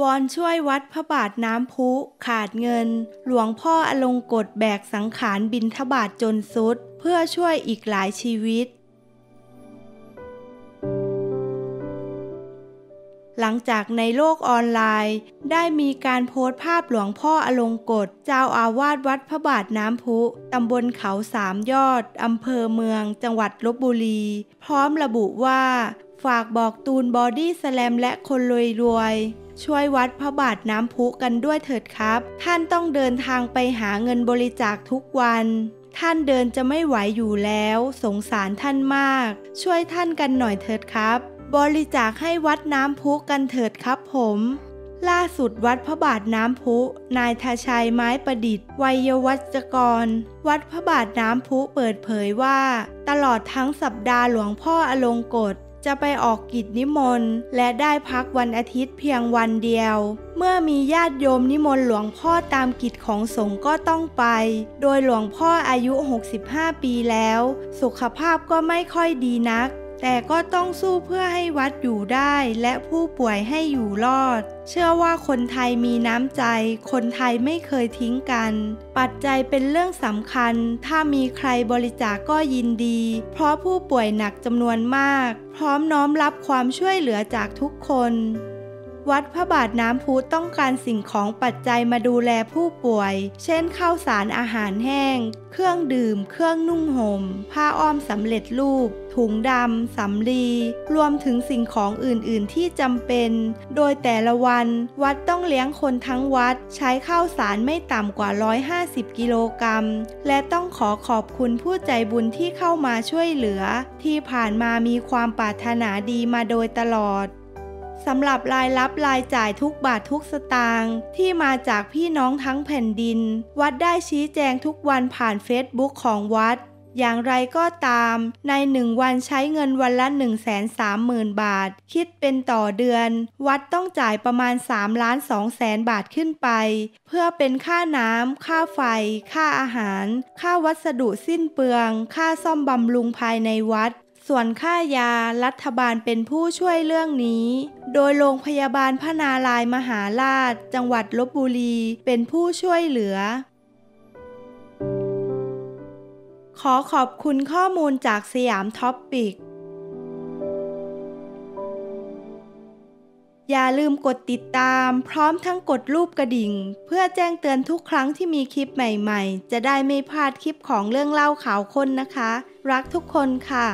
วอนช่วยวัดพระบาทน้ำพุ ขาดเงิน หลวงพ่ออลงกฎแบกสังขารบินทบาทจนสุด เพื่อช่วยอีกหลายชีวิต หลังจากในโลกออนไลน์ ได้มีการโพสต์ภาพหลวงพ่ออลงกฎเจ้าอาวาสวัดพระบาทน้ำพุ ตำบลเขาสามยอด อำเภอเมือง จังหวัดลบบุรี พร้อมระบุว่า ฝากบอกตูนบอดี้สแลมและคนรวยรวยๆ ช่วยวัดพระบาทน้ำพุกันด้วยเถิดครับ ท่านต้องเดินทางไปหาเงินบริจาคทุกวัน ท่านเดินจะไม่ไหวอยู่แล้ว สงสารท่านมาก ช่วยท่านกันหน่อยเถิดครับ บริจาคให้วัดน้ำพุกันเถิดครับผมล่าสุดวัดพระบาทน้ำพุ นายทชัยไม้ประดิษฐ์ วัยวัจกร วัดพระบาทน้ำพุเปิดเผยว่า ตลอดทั้งสัปดาห์หลวงพ่ออลงกฎ จะไปออกกิจนิมนต์ และได้พักวันอาทิตย์เพียงวันเดียว เมื่อมีญาติโยมนิมนต์หลวงพ่อตามกิจของสงฆ์ก็ต้องไป โดยหลวงพ่ออายุ 65 ปีแล้ว สุขภาพก็ไม่ค่อยดีนัก แต่ก็ต้องสู้เพื่อให้วัดอยู่ได้และผู้ป่วยให้อยู่รอด เชื่อว่าคนไทยมีน้ำใจ คนไทยไม่เคยทิ้งกัน ปัจจัยเป็นเรื่องสำคัญ ถ้ามีใครบริจาคกก็ยินดี เพราะผู้ป่วยหนักจำนวนมาก พร้อมน้อมรับความช่วยเหลือจากทุกคน วัดพระบาทน้ำพุต้องการสิ่งของปัจจัยมาดูแลผู้ป่วย เช่นข้าวสารอาหารแห้ง เครื่องดื่ม เครื่องนุ่งหม่ม ผ้าอ้อมสำเร็จรูป ถุงดำ สำลี รวมถึงสิ่งของอื่น ๆ ที่จำเป็น โดยแต่ละวันวัดต้องเลี้ยงคนทั้งวัด ใช้ข้าวสารไม่ต่ำกว่า 150 กิโลกรัม และต้องขอขอบคุณผู้ใจบุญที่เข้ามาช่วยเหลือ ที่ผ่านมามีความปรารถนาดีมาโดยตลอด สำหรับรายรับรายจ่ายทุกบาททุกสตางค์ที่มาจากพี่น้องทั้งแผ่นดิน วัดได้ชี้แจงทุกวันผ่านเฟซบุ๊กของวัด อย่างไรก็ตาม ในหนึ่งวันใช้เงินวันละ 1 3 0 0 0 0 บาท คิดเป็นต่อเดือน วัดต้องจ่ายประมาณ3ล้าน2แสนบาทขึ้นไป เพื่อเป็นค่าน้ำค่าไฟ ค่าอาหาร ค่าวัสดุสิ้นเปลือง ค่าซ่อมบำรุงภายในวัด ส่วนค่ายารัฐบาลเป็นผู้ช่วยเรื่องนี้ โดยโรงพยาบาลพระนารายมหาราช จังหวัดลบบุรีเป็นผู้ช่วยเหลือ ขอขอบคุณข้อมูลจากสยามท็อปปิก อย่าลืมกดติดตาม พร้อมทั้งกดรูปกระดิ่ง เพื่อแจ้งเตือนทุกครั้งที่มีคลิปใหม่ ๆ จะได้ไม่พลาดคลิปของเรื่องเล่าข่าวคนนะคะ รักทุกคนค่ะ